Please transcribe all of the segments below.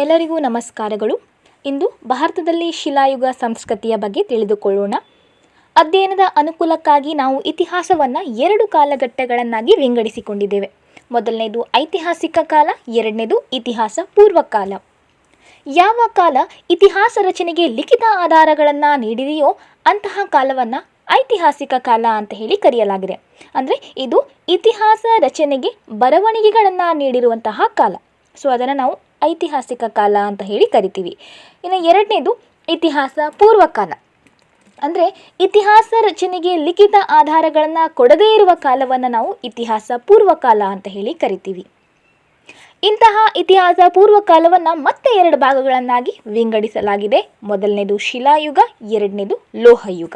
ಎಲ್ಲರಿಗೂ ನಮಸ್ಕಾರಗಳು. ಇಂದು ಭಾರತದಲ್ಲಿ ಶಿಲಾಯುಗ ಸಂಸ್ಕೃತಿಯ ಬಗ್ಗೆ ತಿಳಿದುಕೊಳ್ಳೋಣ. ಅಧ್ಯಯನದ ಅನುಕೂಲಕ್ಕಾಗಿ ನಾವು ಇತಿಹಾಸವನ್ನು ಎರಡು ಕಾಲಘಟ್ಟಗಳನ್ನಾಗಿ ವಿಂಗಡಿಸಿಕೊಂಡಿದ್ದೇವೆ. ಮೊದಲನೇದು ಐತಿಹಾಸಿಕ ಕಾಲ, ಎರಡನೇದು ಇತಿಹಾಸ ಪೂರ್ವಕಾಲ. ಯಾವ ಕಾಲ ಇತಿಹಾಸ ರಚನೆಗೆ ಲಿಖಿತ ಆಧಾರಗಳನ್ನು ನೀಡಿದೆಯೋ ಅಂತಹ ಕಾಲವನ್ನು ಐತಿಹಾಸಿಕ ಕಾಲ ಅಂತ ಹೇಳಿ ಕರೆಯಲಾಗಿದೆ. ಅಂದರೆ ಇದು ಇತಿಹಾಸ ರಚನೆಗೆ ಬರವಣಿಗೆಗಳನ್ನು ನೀಡಿರುವಂತಹ ಕಾಲ. ಸೊ ಅದನ್ನು ನಾವು ಐತಿಹಾಸಿಕ ಕಾಲ ಅಂತ ಹೇಳಿ ಕರಿತೀವಿ. ಇನ್ನು ಎರಡನೇದು ಇತಿಹಾಸ ಪೂರ್ವಕಾಲ. ಅಂದರೆ ಇತಿಹಾಸ ರಚನೆಗೆ ಲಿಖಿತ ಆಧಾರಗಳನ್ನು ಕೊಡದೇ ಇರುವ ಕಾಲವನ್ನು ನಾವು ಇತಿಹಾಸ ಪೂರ್ವಕಾಲ ಅಂತ ಹೇಳಿ ಕರಿತೀವಿ. ಇಂತಹ ಇತಿಹಾಸ ಪೂರ್ವಕಾಲವನ್ನು ಮತ್ತೆ ಎರಡು ಭಾಗಗಳನ್ನಾಗಿ ವಿಂಗಡಿಸಲಾಗಿದೆ. ಮೊದಲನೇದು ಶಿಲಾಯುಗ, ಎರಡನೇದು ಲೋಹಯುಗ.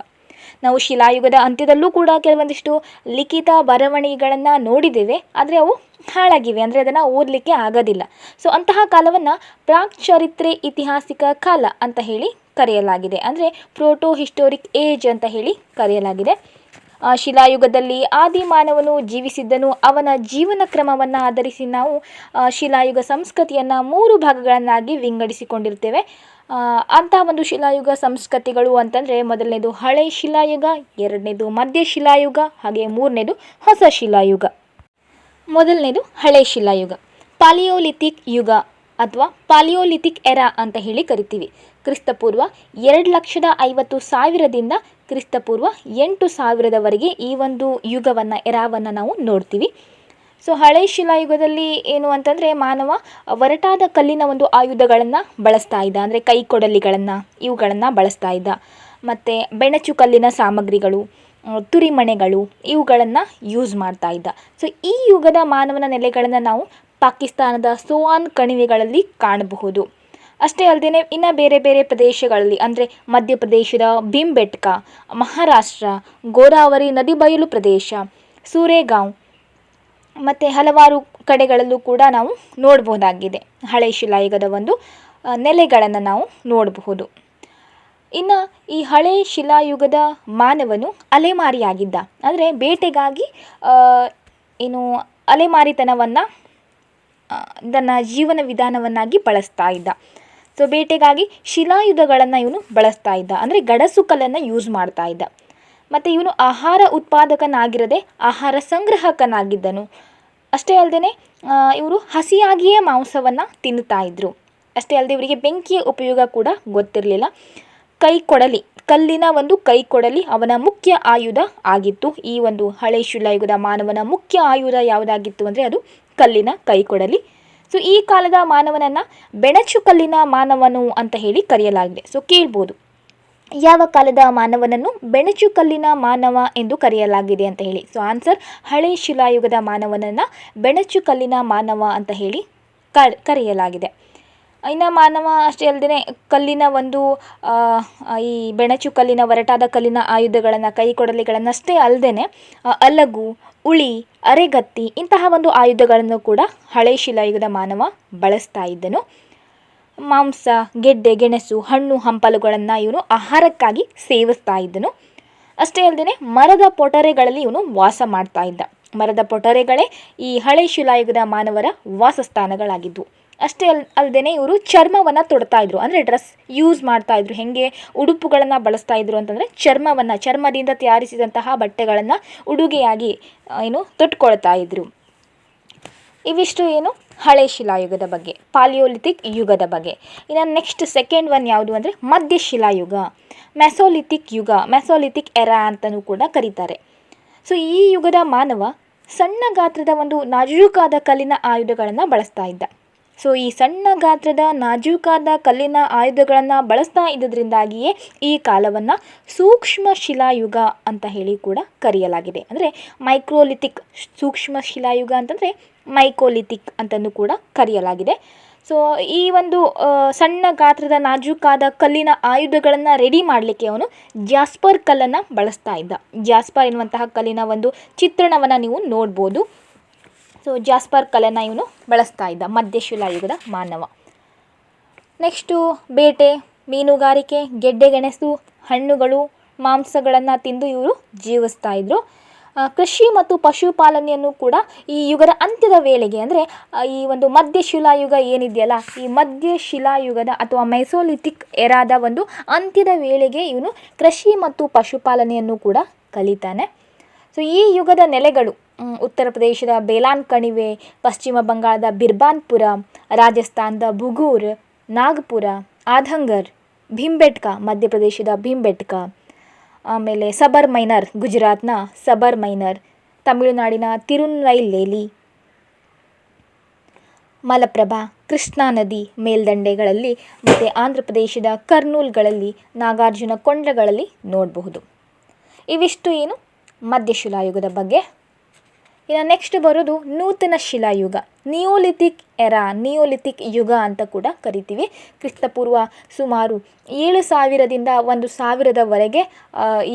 ನಾವು ಶಿಲಾಯುಗದ ಅಂತ್ಯದಲ್ಲೂ ಕೂಡ ಕೆಲವೊಂದಿಷ್ಟು ಲಿಖಿತ ಬರವಣಿಗೆಗಳನ್ನು ನೋಡಿದ್ದೇವೆ, ಆದರೆ ಅವು ಹಾಳಾಗಿವೆ, ಅಂದರೆ ಅದನ್ನು ಓದಲಿಕ್ಕೆ ಆಗೋದಿಲ್ಲ. ಸೊ ಅಂತಹ ಕಾಲವನ್ನು ಪ್ರಾಕ್ ಚರಿತ್ರೆ ಇತಿಹಾಸಿಕ ಕಾಲ ಅಂತ ಹೇಳಿ ಕರೆಯಲಾಗಿದೆ. ಅಂದರೆ ಪ್ರೋಟೋ ಹಿಸ್ಟೋರಿಕ್ ಏಜ್ ಅಂತ ಹೇಳಿ ಕರೆಯಲಾಗಿದೆ. ಶಿಲಾಯುಗದಲ್ಲಿ ಆದಿ ಮಾನವನು ಜೀವಿಸಿದ್ದನು, ಅವನ ಜೀವನ ಕ್ರಮವನ್ನು ಆಧರಿಸಿ ನಾವು ಶಿಲಾಯುಗ ಸಂಸ್ಕೃತಿಯನ್ನು ಮೂರು ಭಾಗಗಳನ್ನಾಗಿ ವಿಂಗಡಿಸಿಕೊಂಡಿರ್ತೇವೆ. ಅಂತಹ ಒಂದು ಶಿಲಾಯುಗ ಸಂಸ್ಕೃತಿಗಳು ಅಂತಂದರೆ ಮೊದಲನೇದು ಹಳೆ ಶಿಲಾಯುಗ, ಎರಡನೇದು ಮಧ್ಯ ಶಿಲಾಯುಗ, ಹಾಗೆ ಮೂರನೇದು ಹೊಸ ಶಿಲಾಯುಗ. ಮೊದಲನೇದು ಹಳೆ ಶಿಲಾಯುಗ. ಪಾಲಿಯೋಲಿಥಿಕ್ ಯುಗ ಅಥವಾ ಪಾಲಿಯೋಲಿಥಿಕ್ ಎರಾ ಅಂತ ಹೇಳಿ ಕರಿತೀವಿ. ಕ್ರಿಸ್ತಪೂರ್ವ ಎರಡು ಲಕ್ಷದ ಐವತ್ತು ಸಾವಿರದಿಂದ ಕ್ರಿಸ್ತಪೂರ್ವ ಎಂಟು ಸಾವಿರದವರೆಗೆ ಈ ಒಂದು ಯುಗವನ್ನು, ಎರಾವನ್ನು ನಾವು ನೋಡ್ತೀವಿ. ಸೊ ಹಳೆ ಶಿಲಾಯುಗದಲ್ಲಿ ಏನು ಅಂತಂದರೆ ಮಾನವ ಒರಟಾದ ಕಲ್ಲಿನ ಒಂದು ಆಯುಧಗಳನ್ನು ಬಳಸ್ತಾ ಇದ್ದ, ಅಂದರೆ ಕೈ ಕೊಡಲಿಗಳನ್ನು ಇವುಗಳನ್ನು ಬಳಸ್ತಾ ಇದ್ದ. ಮತ್ತು ಬೆಣಚು ಕಲ್ಲಿನ ಸಾಮಗ್ರಿಗಳು ತುರಿಮಣೆಗಳು ಇವುಗಳನ್ನು ಯೂಸ್ ಮಾಡ್ತಾ ಇದ್ದ. ಸೊ ಈ ಯುಗದ ಮಾನವನ ನೆಲೆಗಳನ್ನು ನಾವು ಪಾಕಿಸ್ತಾನದ ಸೋವಾನ್ ಕಣಿವೆಗಳಲ್ಲಿ ಕಾಣಬಹುದು. ಅಷ್ಟೇ ಅಲ್ಲದೆ ಇನ್ನು ಬೇರೆ ಬೇರೆ ಪ್ರದೇಶಗಳಲ್ಲಿ, ಅಂದರೆ ಮಧ್ಯಪ್ರದೇಶದ ಭೀಮ್ಬೆಟ್ಕ, ಮಹಾರಾಷ್ಟ್ರ, ಗೋದಾವರಿ ನದಿ ಬಯಲು ಪ್ರದೇಶ, ಸೂರೆಗಾಂವ್ ಮತ್ತು ಹಲವಾರು ಕಡೆಗಳಲ್ಲೂ ಕೂಡ ನಾವು ನೋಡಬಹುದಾಗಿದೆ ಹಳೆ ಶಿಲಾಯುಗದ ಒಂದು ನೆಲೆಗಳನ್ನು ನಾವು ನೋಡಬಹುದು. ಇನ್ನು ಈ ಹಳೆ ಶಿಲಾಯುಗದ ಮಾನವನು ಅಲೆಮಾರಿಯಾಗಿದ್ದ. ಅಂದರೆ ಬೇಟೆಗಾಗಿ ಏನು ಅಲೆಮಾರಿತನವನ್ನು ತನ್ನ ಜೀವನ ವಿಧಾನವನ್ನಾಗಿ ಬಳಸ್ತಾ ಇದ್ದ. ಸೊ ಬೇಟೆಗಾಗಿ ಶಿಲಾಯುಧಗಳನ್ನು ಇವನು ಬಳಸ್ತಾ ಇದ್ದ. ಅಂದರೆ ಗಡಸು ಕಲ್ಲನ್ನು ಯೂಸ್ ಮಾಡ್ತಾ ಇದ್ದ. ಮತ್ತು ಇವನು ಆಹಾರ ಉತ್ಪಾದಕನಾಗಿರದೆ ಆಹಾರ ಸಂಗ್ರಹಕನಾಗಿದ್ದನು. ಅಷ್ಟೇ ಅಲ್ಲದೆ ಇವರು ಹಸಿಯಾಗಿಯೇ ಮಾಂಸವನ್ನು ತಿನ್ನುತ್ತಾ ಇದ್ದರು ಅಷ್ಟೇ ಅಲ್ಲದೆ ಇವರಿಗೆ ಬೆಂಕಿಯ ಉಪಯೋಗ ಕೂಡ ಗೊತ್ತಿರಲಿಲ್ಲ. ಕೈ ಕೊಡಲಿ, ಕಲ್ಲಿನ ಒಂದು ಕೈ ಕೊಡಲಿ ಅವನ ಮುಖ್ಯ ಆಯುಧ ಆಗಿತ್ತು. ಈ ಒಂದು ಹಳೆ ಶಿಲಾಯುಗದ ಮಾನವನ ಮುಖ್ಯ ಆಯುಧ ಯಾವುದಾಗಿತ್ತು ಅಂದರೆ ಅದು ಕಲ್ಲಿನ ಕೈ ಕೊಡಲಿ. ಸೊ ಈ ಕಾಲದ ಮಾನವನನ್ನು ಬೆಣಚು ಕಲ್ಲಿನ ಮಾನವನು ಅಂತ ಹೇಳಿ ಕರೆಯಲಾಗಿದೆ. ಸೊ ಕೇಳ್ಬೋದು. ಯಾವ ಕಾಲದ ಮಾನವನನ್ನು ಬೆಣಚು ಕಲ್ಲಿನ ಮಾನವ ಎಂದು ಕರೆಯಲಾಗಿದೆ ಅಂತ ಹೇಳಿ. ಸೊ ಆನ್ಸರ್ ಹಳೆ ಶಿಲಾಯುಗದ ಮಾನವನನ್ನು ಬೆಣಚು ಕಲ್ಲಿನ ಮಾನವ ಅಂತ ಹೇಳಿ ಕರೆಯಲಾಗಿದೆ. ಇನ್ನು ಮಾನವ ಅಷ್ಟೇ ಅಲ್ಲದೆ ಕಲ್ಲಿನ ಒಂದು ಈ ಬೆಣಚು ಕಲ್ಲಿನ, ಒರಟಾದ ಕಲ್ಲಿನ ಆಯುಧಗಳನ್ನು, ಕೈ ಕೊಡಲಿಗಳನ್ನಷ್ಟೇ ಅಲ್ಲದೆ ಅಲಗು, ಉಳಿ, ಅರೆಗತ್ತಿ ಇಂತಹ ಒಂದು ಆಯುಧಗಳನ್ನು ಕೂಡ ಹಳೆ ಶಿಲಾಯುಗದ ಮಾನವ ಬಳಸ್ತಾ ಇದ್ದನು. ಮಾಂಸ, ಗೆಡ್ಡೆ, ಗೆಣಸು, ಹಣ್ಣು, ಹಂಪಲುಗಳನ್ನು ಇವನು ಆಹಾರಕ್ಕಾಗಿ ಸೇವಿಸ್ತಾ ಇದ್ದನು. ಅಷ್ಟೇ ಅಲ್ಲದೆ ಮರದ ಪೊಟರೆಗಳಲ್ಲಿ ಇವನು ವಾಸ ಮಾಡ್ತಾ ಇದ್ದ. ಮರದ ಪೊಟರೆಗಳೇ ಈ ಹಳೆ ಶಿಲಾಯುಗದ ಮಾನವರ ವಾಸಸ್ಥಾನಗಳಾಗಿದ್ದವು ಅಷ್ಟೇ ಅಲ್ ಅಲ್ಲದೆ ಇವರು ಚರ್ಮವನ್ನು ತೊಡ್ತಾ ಇದ್ರು. ಅಂದರೆ ಡ್ರೆಸ್ ಯೂಸ್ ಮಾಡ್ತಾ ಇದ್ರು. ಹೇಗೆ ಉಡುಪುಗಳನ್ನು ಬಳಸ್ತಾ ಇದ್ರು ಅಂತಂದರೆ ಚರ್ಮವನ್ನು, ಚರ್ಮದಿಂದ ತಯಾರಿಸಿದಂತಹ ಬಟ್ಟೆಗಳನ್ನು ಉಡುಗೆಯಾಗಿ ಏನು ತೊಟ್ಕೊಳ್ತಾ ಇದ್ರು. ಇವಿಷ್ಟು ಏನು? ಹಳೆ ಶಿಲಾಯುಗದ ಬಗ್ಗೆ, ಪಾಲಿಯೋಲಿಥಿಕ್ ಯುಗದ ಬಗ್ಗೆ. ಇನ್ನು ನೆಕ್ಸ್ಟ್ ಸೆಕೆಂಡ್ ಒನ್ ಯಾವುದು ಅಂದರೆ ಮಧ್ಯ ಶಿಲಾಯುಗ, ಮೆಸೋಲಿಥಿಕ್ ಯುಗ, ಮೆಸೋಲಿಥಿಕ್ ಎರಾ ಅಂತಲೂ ಕೂಡ ಕರೀತಾರೆ. ಸೊ ಈ ಯುಗದ ಮಾನವ ಸಣ್ಣ ಗಾತ್ರದ ಒಂದು ನಾಜೂಕಾದ ಕಲ್ಲಿನ ಆಯುಧಗಳನ್ನು ಬಳಸ್ತಾ ಇದ್ದ. ಸೊ ಈ ಸಣ್ಣ ಗಾತ್ರದ ನಾಜೂಕಾದ ಕಲ್ಲಿನ ಆಯುಧಗಳನ್ನು ಬಳಸ್ತಾ ಇದ್ದದ್ರಿಂದಾಗಿಯೇ ಈ ಕಾಲವನ್ನು ಸೂಕ್ಷ್ಮ ಶಿಲಾಯುಗ ಅಂತ ಹೇಳಿ ಕೂಡ ಕರೆಯಲಾಗಿದೆ. ಅಂದರೆ ಮೈಕ್ರೋಲಿಥಿಕ್ ಸೂಕ್ಷ್ಮ ಶಿಲಾಯುಗ ಅಂತಂದರೆ ಮೈಕೋಲಿಥಿಕ್ ಅಂತಲೂ ಕೂಡ ಕರೆಯಲಾಗಿದೆ. ಸೊ ಈ ಒಂದು ಸಣ್ಣ ಗಾತ್ರದ ನಾಜೂಕಾದ ಕಲ್ಲಿನ ಆಯುಧಗಳನ್ನು ರೆಡಿ ಮಾಡಲಿಕ್ಕೆ ಅವನು ಜಾಸ್ಪರ್ ಕಲ್ಲನ್ನು ಬಳಸ್ತಾ ಇದ್ದ. ಜಾಸ್ಪರ್ ಎನ್ನುವಂತಹ ಕಲ್ಲಿನ ಒಂದು ಚಿತ್ರಣವನ್ನು ನೀವು ನೋಡ್ಬೋದು. ಸೊ ಜಾಸ್ಪರ್ ಕಲ್ಲನ್ನು ಇವನು ಬಳಸ್ತಾ ಇದ್ದ ಮಧ್ಯಶಿಲಾಯುಗದ ಮಾನವ. ನೆಕ್ಸ್ಟು ಬೇಟೆ ಮೀನುಗಾರಿಕೆ ಗೆಡ್ಡೆ ಗೆಣಸು ಹಣ್ಣುಗಳು ಮಾಂಸಗಳನ್ನು ತಿಂದು ಇವರು ಜೀವಿಸ್ತಾ ಇದ್ರು. ಆ, ಕೃಷಿ ಮತ್ತು ಪಶುಪಾಲನೆಯನ್ನು ಕೂಡ ಈ ಯುಗದ ಅಂತ್ಯದ ವೇಳೆಗೆ ಅಂದರೆ ಈ ಒಂದು ಮಧ್ಯ ಶಿಲಾಯುಗ ಏನಿದೆಯಲ್ಲ, ಈ ಮಧ್ಯ ಶಿಲಾಯುಗದ ಅಥವಾ ಮೈಸೋಲಿಥಿಕ್ ಎರಾದ ಒಂದು ಅಂತ್ಯದ ವೇಳೆಗೆ ಇವನು ಕೃಷಿ ಮತ್ತು ಪಶುಪಾಲನೆಯನ್ನು ಕೂಡ ಕಲಿತಾನೆ. ಸೊ ಈ ಯುಗದ ನೆಲೆಗಳು ಉತ್ತರ ಪ್ರದೇಶದ ಬೇಲಾನ್ ಕಣಿವೆ, ಪಶ್ಚಿಮ ಬಂಗಾಳದ ಬಿರ್ಬಾನ್ಪುರ, ರಾಜಸ್ಥಾನದ ಬುಗೂರ್ ನಾಗ್ಪುರ, ಆಧಂಗರ್, ಭೀಂಬೆಟ್ಕ ಮಧ್ಯಪ್ರದೇಶದ ಭೀಂಬೆಟ್ಕ ಆಮೇಲೆ ಸಬರ್ ಮೈನರ್, ಗುಜರಾತ್ನ ಸಬರ್ ಮೈನರ್, ತಮಿಳುನಾಡಿನ ತಿರುನೈಲೇಲಿ ಮಲಪ್ರಭಾ, ಕೃಷ್ಣಾ ನದಿ ಮೇಲ್ದಂಡೆಗಳಲ್ಲಿ ಮತ್ತು ಆಂಧ್ರ ಪ್ರದೇಶದ ಕರ್ನೂಲ್ಗಳಲ್ಲಿ, ನಾಗಾರ್ಜುನ ಕೊಂಡಗಳಲ್ಲಿ ನೋಡಬಹುದು. ಇವಿಷ್ಟು ಏನು ಮಧ್ಯ ಶಿಲಾಯುಗದ ಬಗ್ಗೆ. ಇನ್ನು ನೆಕ್ಸ್ಟ್ ಬರೋದು ನೂತನ ಶಿಲಾಯುಗ. ನಿಯೋಲಿಥಿಕ್ ಎರಾ, ನಿಯೋಲಿಥಿಕ್ ಯುಗ ಅಂತ ಕೂಡ ಕರಿತೀವಿ. ಕ್ರಿಸ್ತಪೂರ್ವ ಸುಮಾರು ಏಳು ಸಾವಿರದಿಂದ ಒಂದು ಸಾವಿರದವರೆಗೆ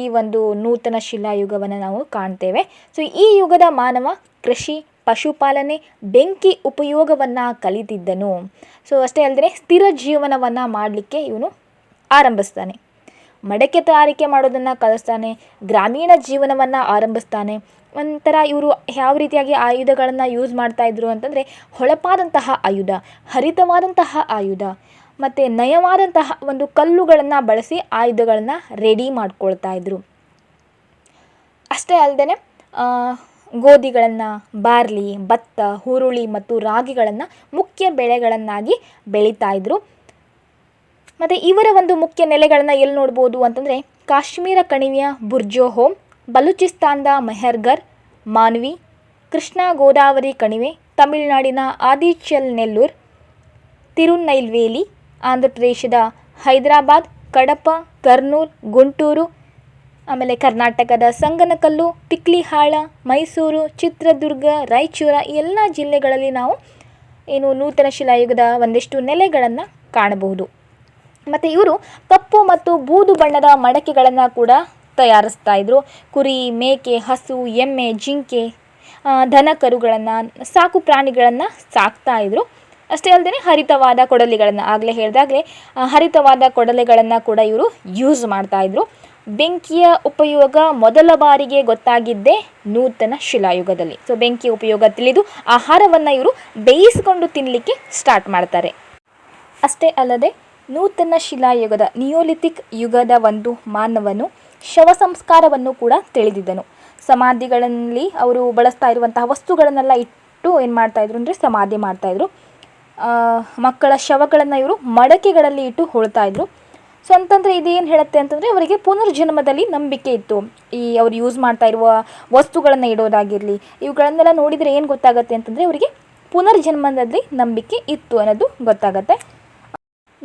ಈ ಒಂದು ನೂತನ ಶಿಲಾಯುಗವನ್ನು ನಾವು ಕಾಣ್ತೇವೆ. ಸೊ ಈ ಯುಗದ ಮಾನವ ಕೃಷಿ, ಪಶುಪಾಲನೆ, ಬೆಂಕಿ ಉಪಯೋಗವನ್ನು ಕಲಿತಿದ್ದನು. ಸೊ ಅಷ್ಟೇ ಅಲ್ಲದೆ ಸ್ಥಿರ ಜೀವನವನ್ನು ಮಾಡಲಿಕ್ಕೆ ಇವನು ಆರಂಭಿಸ್ತಾನೆ. ಮಡಕೆ ತಯಾರಿಕೆ ಮಾಡೋದನ್ನು ಕಲಿಸ್ತಾನೆ, ಗ್ರಾಮೀಣ ಜೀವನವನ್ನು ಆರಂಭಿಸ್ತಾನೆ ಒಂಥರ ಇವರು ಯಾವ ರೀತಿಯಾಗಿ ಆಯುಧಗಳನ್ನು ಯೂಸ್ ಮಾಡ್ತಾ ಇದ್ರು ಅಂತಂದರೆ ಹೊಳಪಾದಂತಹ ಆಯುಧ, ಹರಿತವಾದಂತಹ ಆಯುಧ ಮತ್ತು ನಯವಾದಂತಹ ಒಂದು ಕಲ್ಲುಗಳನ್ನು ಬಳಸಿ ಆಯುಧಗಳನ್ನು ರೆಡಿ ಮಾಡ್ಕೊಳ್ತಾ ಇದ್ರು. ಅಷ್ಟೇ ಅಲ್ಲದೆ ಗೋಧಿಗಳನ್ನು, ಬಾರ್ಲಿ, ಭತ್ತ, ಹುರುಳಿ ಮತ್ತು ರಾಗಿಗಳನ್ನು ಮುಖ್ಯ ಬೆಳೆಗಳನ್ನಾಗಿ ಬೆಳೀತಾ ಇದ್ರು. ಮತ್ತು ಇವರ ಒಂದು ಮುಖ್ಯ ನೆಲೆಗಳನ್ನು ಎಲ್ಲಿ ನೋಡ್ಬೋದು ಅಂತಂದರೆ ಕಾಶ್ಮೀರ ಕಣಿವೆಯ ಬುರ್ಜೋಹೋಮ್ ಬಲೂಚಿಸ್ತಾನದ ಮೆಹರ್ಗರ್ ಮಾನ್ವಿ ಕೃಷ್ಣಾ ಗೋದಾವರಿ ಕಣಿವೆ ತಮಿಳುನಾಡಿನ ಆದಿಚಲ್ ನೆಲ್ಲೂರ್ ತಿರುನೈಲ್ವೇಲಿ ಆಂಧ್ರ ಪ್ರದೇಶದ ಹೈದರಾಬಾದ್ ಕಡಪ ಕರ್ನೂಲ್ ಗುಂಟೂರು ಆಮೇಲೆ ಕರ್ನಾಟಕದ ಸಂಗನಕಲ್ಲು ಟಿಕ್ಲಿಹಾಳ, ಮೈಸೂರು ಚಿತ್ರದುರ್ಗ ರಾಯಚೂರ ಈ ಎಲ್ಲ ಜಿಲ್ಲೆಗಳಲ್ಲಿ ನಾವು ಏನು ನೂತನ ಶಿಲಾಯುಗದ ಒಂದಿಷ್ಟು ನೆಲೆಗಳನ್ನು ಕಾಣಬಹುದು. ಮತ್ತು ಇವರು ಕಪ್ಪು ಮತ್ತು ಬೂದು ಬಣ್ಣದ ಮಡಕೆಗಳನ್ನು ಕೂಡ ತಯಾರಿಸ್ತಾ ಇದ್ದರು ಕುರಿ, ಮೇಕೆ, ಹಸು, ಎಮ್ಮೆ, ಜಿಂಕೆ ದನ ಕರುಗಳನ್ನು ಸಾಕು ಪ್ರಾಣಿಗಳನ್ನು ಸಾಕ್ತಾ ಇದ್ದರು ಅಷ್ಟೇ ಅಲ್ಲದೆ ಹರಿತವಾದ ಕೊಡಲಿಗಳನ್ನು ಆಗಲೇ ಹೇಳಿದಾಗಲೇ ಹರಿತವಾದ ಕೊಡಲೆಗಳನ್ನು ಕೂಡ ಇವರು ಯೂಸ್ ಮಾಡ್ತಾ ಇದ್ರು. ಬೆಂಕಿಯ ಉಪಯೋಗ ಮೊದಲ ಬಾರಿಗೆ ಗೊತ್ತಾಗಿದ್ದೇ ನೂತನ ಶಿಲಾಯುಗದಲ್ಲಿ. ಸೊ ಬೆಂಕಿಯ ಉಪಯೋಗ ತಿಳಿದು ಆಹಾರವನ್ನು ಇವರು ಬೇಯಿಸಿಕೊಂಡು ತಿನ್ನಲಿಕ್ಕೆ ಸ್ಟಾರ್ಟ್ ಮಾಡ್ತಾರೆ. ಅಷ್ಟೇ ಅಲ್ಲದೆ ನೂತನ ಶಿಲಾಯುಗದ ನಿಯೋಲಿಥಿಕ್ ಯುಗದ ಒಂದು ಮಾನವನು ಶವ ಸಂಸ್ಕಾರವನ್ನು ಕೂಡ ತಿಳಿದಿದ್ದನು. ಸಮಾಧಿಗಳಲ್ಲಿ ಅವರು ಬಳಸ್ತಾ ಇರುವಂತಹ ವಸ್ತುಗಳನ್ನೆಲ್ಲ ಇಟ್ಟು ಏನು ಮಾಡ್ತಾಯಿದ್ರು ಅಂದರೆ ಸಮಾಧಿ ಮಾಡ್ತಾಯಿದ್ರು ಮಕ್ಕಳ ಶವಗಳನ್ನು ಇವರು ಮಡಕೆಗಳಲ್ಲಿ ಇಟ್ಟು ಹೊಳ್ತಾ ಇದ್ರು. ಸೊ ಅಂತಂದರೆ ಇದೇನು ಹೇಳುತ್ತೆ ಅಂತಂದರೆ ಅವರಿಗೆ ಪುನರ್ಜನ್ಮದಲ್ಲಿ ನಂಬಿಕೆ ಇತ್ತು. ಈ ಅವ್ರು ಯೂಸ್ ಮಾಡ್ತಾ ಇರುವ ವಸ್ತುಗಳನ್ನು ಇಡೋದಾಗಿರಲಿ, ಇವುಗಳನ್ನೆಲ್ಲ ನೋಡಿದರೆ ಏನು ಗೊತ್ತಾಗುತ್ತೆ ಅಂತಂದರೆ ಅವರಿಗೆ ಪುನರ್ಜನ್ಮದಲ್ಲಿ ನಂಬಿಕೆ ಇತ್ತು ಅನ್ನೋದು ಗೊತ್ತಾಗತ್ತೆ.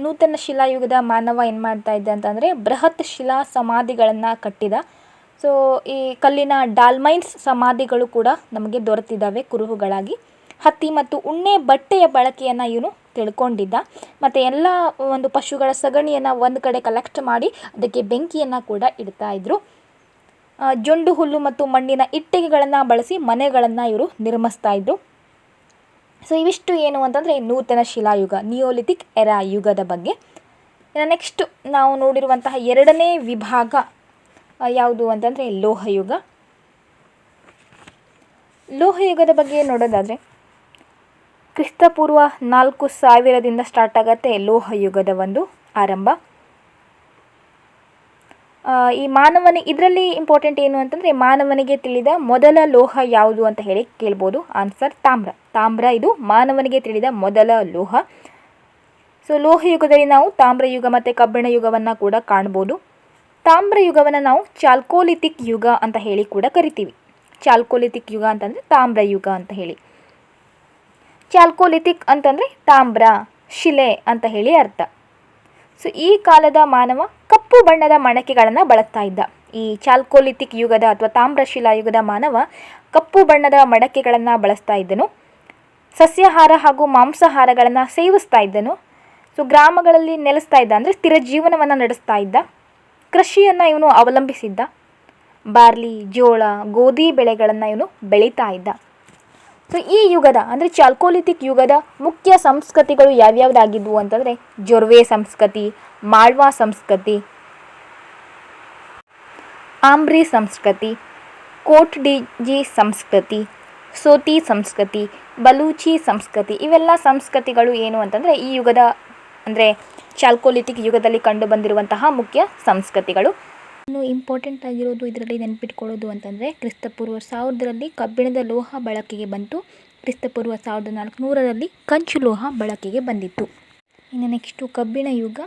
ನೂತನ ಶಿಲಾಯುಗದ ಮಾನವ ಏನು ಮಾಡ್ತಾ ಇದ್ದ ಅಂತಂದರೆ ಬೃಹತ್ ಶಿಲಾ ಸಮಾಧಿಗಳನ್ನು ಕಟ್ಟಿದ. ಸೊ ಈ ಕಲ್ಲಿನ ಡಾಲ್ಮೈನ್ಸ್ ಸಮಾಧಿಗಳು ಕೂಡ ನಮಗೆ ದೊರೆತಿದ್ದಾವೆ ಕುರುಹುಗಳಾಗಿ. ಹತ್ತಿ ಮತ್ತು ಉಣ್ಣೆ ಬಟ್ಟೆಯ ಬಳಕೆಯನ್ನು ಇವನು ತಿಳ್ಕೊಂಡಿದ್ದ. ಮತ್ತು ಎಲ್ಲ ಒಂದು ಪಶುಗಳ ಸಗಣಿಯನ್ನು ಒಂದು ಕಡೆ ಕಲೆಕ್ಟ್ ಮಾಡಿ ಅದಕ್ಕೆ ಬೆಂಕಿಯನ್ನು ಕೂಡ ಇಡ್ತಾ ಇದ್ರು. ಜೊಂಡು ಹುಲ್ಲು ಮತ್ತು ಮಣ್ಣಿನ ಇಟ್ಟಿಗೆಗಳನ್ನು ಬಳಸಿ ಮನೆಗಳನ್ನು ಇವರು ನಿರ್ಮಿಸ್ತಾ ಇದ್ರು. ಸೊ ಇವಿಷ್ಟು ಏನು ಅಂತಂದರೆ ನೂತನ ಶಿಲಾಯುಗ ನಿಯೋಲಿಥಿಕ್ ಎರಾ ಯುಗದ ಬಗ್ಗೆ. ಇನ್ನು ನೆಕ್ಸ್ಟ್ ನಾವು ನೋಡಿರುವಂತಹ ಎರಡನೇ ವಿಭಾಗ ಯಾವುದು ಅಂತಂದರೆ ಲೋಹಯುಗ. ಲೋಹಯುಗದ ಬಗ್ಗೆ ನೋಡೋದಾದರೆ, ಕ್ರಿಸ್ತಪೂರ್ವ ನಾಲ್ಕು ಸಾವಿರದಿಂದ ಸ್ಟಾರ್ಟ್ ಆಗತ್ತೆ ಲೋಹಯುಗದ ಒಂದು ಆರಂಭ. ಈ ಮಾನವನ ಇದರಲ್ಲಿ ಇಂಪಾರ್ಟೆಂಟ್ ಏನು ಅಂತಂದರೆ ಮಾನವನಿಗೆ ತಿಳಿದ ಮೊದಲ ಲೋಹ ಯಾವುದು ಅಂತ ಹೇಳಿ ಕೇಳ್ಬೋದು. ಆನ್ಸರ್ ತಾಮ್ರ. ತಾಮ್ರ ಇದು ಮಾನವನಿಗೆ ತಿಳಿದ ಮೊದಲ ಲೋಹ. ಸೊ ಲೋಹಯುಗದಲ್ಲಿ ನಾವು ತಾಮ್ರ ಯುಗ ಮತ್ತು ಕಬ್ಬಿಣ ಯುಗವನ್ನು ಕೂಡ ಕಾಣ್ಬೋದು. ತಾಮ್ರ ಯುಗವನ್ನು ನಾವು ಚಾಲ್ಕೋಲಿಥಿಕ್ ಯುಗ ಅಂತ ಹೇಳಿ ಕೂಡ ಕರಿತೀವಿ. ಚಾಲ್ಕೋಲಿಥಿಕ್ ಯುಗ ಅಂತಂದರೆ ತಾಮ್ರ ಯುಗ ಅಂತ ಹೇಳಿ. ಚಾಲ್ಕೋಲಿತಿಕ್ ಅಂತಂದರೆ ತಾಮ್ರ, ಶಿಲೆ ಅಂತ ಹೇಳಿ ಅರ್ಥ. ಸೊ ಈ ಕಾಲದ ಮಾನವ ಕಪ್ಪು ಬಣ್ಣದ ಮಡಕೆಗಳನ್ನು ಬಳಸ್ತಾ ಇದ್ದ. ಈ ಚಾಲ್ಕೋಲಿಥಿಕ್ ಯುಗದ ಅಥವಾ ತಾಮ್ರಶಿಲಾ ಯುಗದ ಮಾನವ ಕಪ್ಪು ಬಣ್ಣದ ಮಡಕೆಗಳನ್ನು ಬಳಸ್ತಾ ಇದ್ದನು. ಸಸ್ಯಾಹಾರ ಹಾಗೂ ಮಾಂಸಾಹಾರಗಳನ್ನು ಸೇವಿಸ್ತಾ ಇದ್ದನು. ಸೊ, ಗ್ರಾಮಗಳಲ್ಲಿ ನೆಲೆಸ್ತಾ ಇದ್ದ ಅಂದರೆ ಸ್ಥಿರ ಜೀವನವನ್ನು ನಡೆಸ್ತಾ ಇದ್ದ. ಕೃಷಿಯನ್ನು ಇವನು ಅವಲಂಬಿಸಿದ್ದ. ಬಾರ್ಲಿ, ಜೋಳ, ಗೋಧಿ ಬೆಳೆಗಳನ್ನು ಇವನು ಬೆಳೀತಾ ಇದ್ದ. ಸೊ, ಈ ಯುಗದ ಅಂದರೆ ಚಾಲ್ಕೋಲಿಥಿಕ್ ಯುಗದ ಮುಖ್ಯ ಸಂಸ್ಕೃತಿಗಳು ಯಾವ್ಯಾವ್ದಾಗಿದ್ವು ಅಂತಂದರೆ ಜೊರ್ವೆ ಸಂಸ್ಕೃತಿ, ಮಾಳ್ವಾ ಸಂಸ್ಕೃತಿ ಆಂಬ್ರಿ ಸಂಸ್ಕೃತಿ ಕೋಟ್ ಡಿಜಿ ಸಂಸ್ಕೃತಿ ಸೋತಿ ಸಂಸ್ಕೃತಿ, ಬಲೂಚಿ ಸಂಸ್ಕೃತಿ ಇವೆಲ್ಲ ಸಂಸ್ಕೃತಿಗಳು ಏನು ಅಂತಂದರೆ ಈ ಯುಗದ ಅಂದರೆ ಚಾಲ್ಕೋಲಿಥಿಕ್ ಯುಗದಲ್ಲಿ ಕಂಡು ಬಂದಿರುವಂತಹ ಮುಖ್ಯ ಸಂಸ್ಕೃತಿಗಳು. ಇನ್ನು ಇಂಪಾರ್ಟೆಂಟ್ ಆಗಿರೋದು ಇದರಲ್ಲಿ ನೆನ್ಪಿಟ್ಕೊಳ್ಳೋದು ಅಂತಂದರೆ ಕ್ರಿಸ್ತಪೂರ್ವ ಸಾವಿರದಲ್ಲಿ ಕಬ್ಬಿಣದ ಲೋಹ ಬಳಕೆಗೆ ಬಂತು. ಕ್ರಿಸ್ತಪೂರ್ವ ಸಾವಿರದ ನಾಲ್ಕುನೂರರಲ್ಲಿ ಕಂಚು ಲೋಹ ಬಳಕೆಗೆ ಬಂದಿತ್ತು. ಇನ್ನು ನೆಕ್ಸ್ಟು ಕಬ್ಬಿಣ ಯುಗ.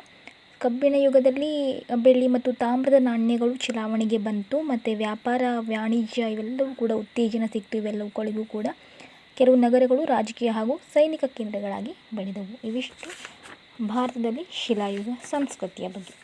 ಕಬ್ಬಿಣ ಯುಗದಲ್ಲಿ ಬೆಳ್ಳಿ ಮತ್ತು ತಾಮ್ರದ ನಾಣ್ಯಗಳು ಚಲಾವಣೆಗೆ ಬಂತು. ಮತ್ತು ವ್ಯಾಪಾರ, ವಾಣಿಜ್ಯ ಇವೆಲ್ಲವೂ ಕೂಡ ಉತ್ತೇಜನ ಸಿಕ್ತು. ಇವೆಲ್ಲವುಗಳಿಗೂ ಕೂಡ ಕೆಲವು ನಗರಗಳು ರಾಜಕೀಯ ಹಾಗೂ ಸೈನಿಕ ಕೇಂದ್ರಗಳಾಗಿ ಬೆಳೆದವು. ಇವಿಷ್ಟು ಭಾರತದಲ್ಲಿ ಶಿಲಾಯುಗ ಸಂಸ್ಕೃತಿಯ ಬಗ್ಗೆ.